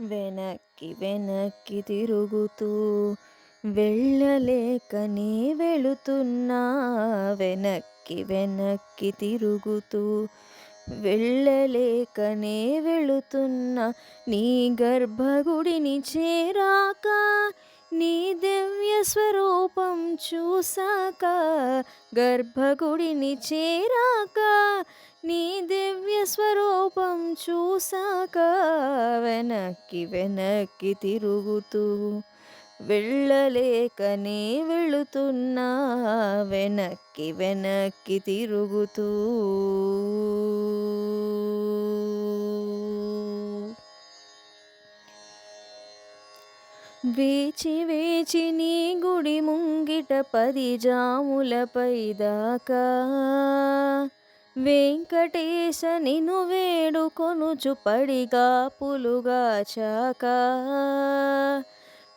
వెనక్కి వెనక్కి తిరుగుతూ వెళ్ళలేకనే వెళుతున్నా. వెనక్కి వెనక్కి తిరుగుతూ వెళ్ళలేకనే వెళుతున్నా. నీ గర్భగుడిని చేరాక నీ దివ్య స్వరూపం చూసాక గర్భగుడిని చేరాక నీ దివ్య స్వరూపం చూసాక వెనక్కి వెనక్కి తిరుగుతూ వెళ్ళలేకనే వెళుతున్నా వెనక్కి వెనక్కి తిరుగుతూ. వేచి వేచి నీ గుడి ముంగిట పది జాములపై దాకా వెంకటేశ నిను వేడుకొనుచు పడిగా పులుగా చాక.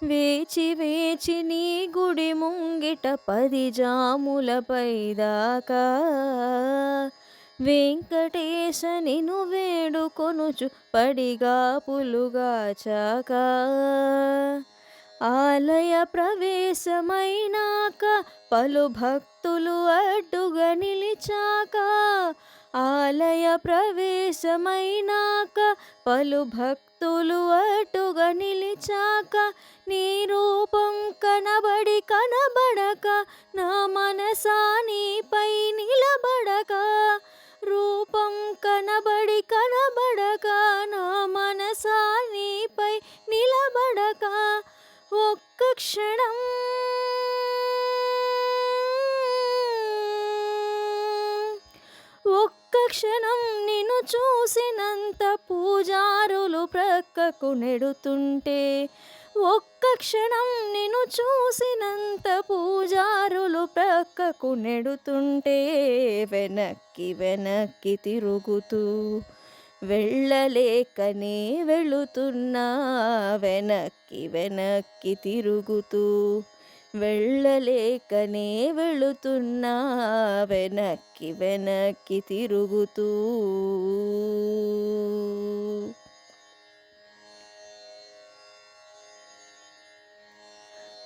వేచి వేచి నీ గుడి ముంగిట పది జాములపై దాకా వెంకటేశ నిను వేడుకొనుచు పడిగా పులుగా చాక. ఆలయ ప్రవేశమైనాక పలు భక్తులు అడ్డుగా నిలిచాక ఆలయ ప్రవేశమైనాక పలు భక్తులు అటుగా నిలిచాక నీ రూపం కనబడి కనబడక నా మనసా నీపై నిలబడక రూపం కనబడి కనబడక క్షణం. ఒక్క క్షణం నిన్ను చూసినంత పూజారులు ప్రక్కకు నెడుతుంటే ఒక్క క్షణం నిన్ను చూసినంత పూజారులు ప్రక్కకు నెడుతుంటే వెనక్కి వెనక్కి తిరుగుతూ వెళ్ళలేకనే వెళుతున్నా వెనక్కి వెనక్కి తిరుగుతూ. వెళ్ళలేకనే వెళుతున్నా వెనక్కి వెనక్కి తిరుగుతూ.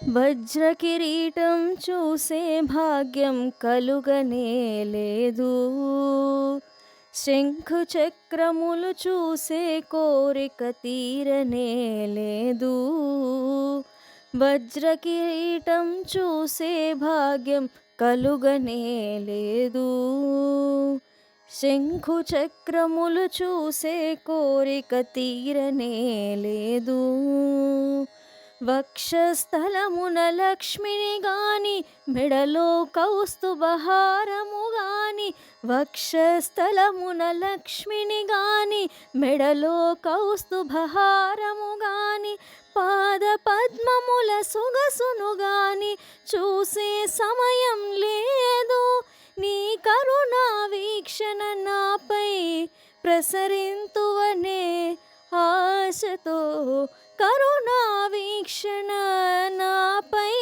వజ్ర కిరీటం చూసే భాగ్యం కలుగనే లేదు. శంఖు చక్రములు చూసే కోరిక తీరనే లేదు. వజ్ర కిరీటం చూసే భాగ్యం కలుగనే లేదు. శంఖు చక్రములు చూసే కోరిక తీరనే లేదు. వక్షస్థలమున లక్ష్మిని గాని మెడలో కౌస్తుభహారము గాని వక్షస్థలమున లక్ష్మిని గాని మెడలో కౌస్తుభహారము గాని పాద పద్మముల సొగసును గాని చూసే సమయం లేదు. నీ కరుణా వీక్షణ నాపై ప్రసరింతువనే ఆశతో కరుణా వీక్షణ నాపై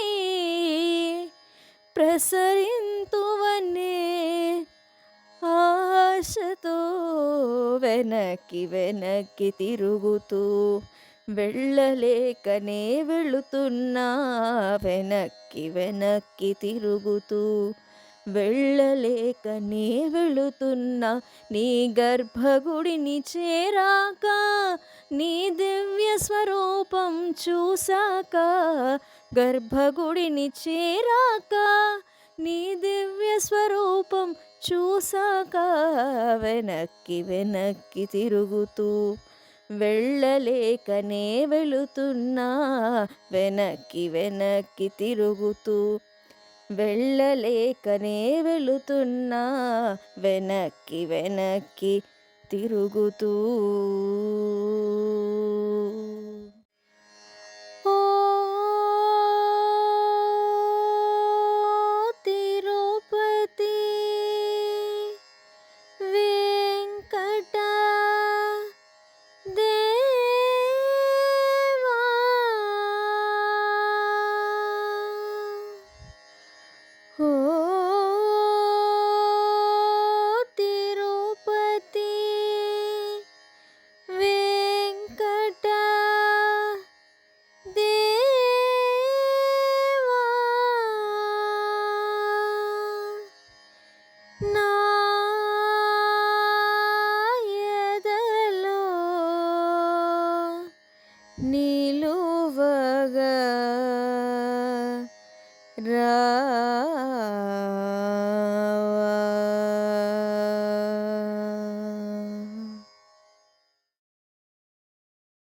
ప్రసరింతువనే ఆశతో వెనక్కి వెనక్కి తిరుగుతూ వెళ్ళలేకనే వెళుతున్నా. వెనక్కి వెనక్కి తిరుగుతూ వెళ్ళలేకనే వెళుతున్నా నీ గర్భగుడిని చేరాక నీ దివ్య స్వరూపం చూశాక గర్భగుడిని చేరాక నీ దివ్య స్వరూపం చూశాక వెనక్కి వెనక్కి తిరుగుతూ వెళ్ళలేకనే వెళుతున్నా వెనక్కి వెనక్కి తిరుగుతూ వెళ్ళలేకనే వెళుతున్నా. వెనక్కి వెనక్కి తిరుగుతూ Ra.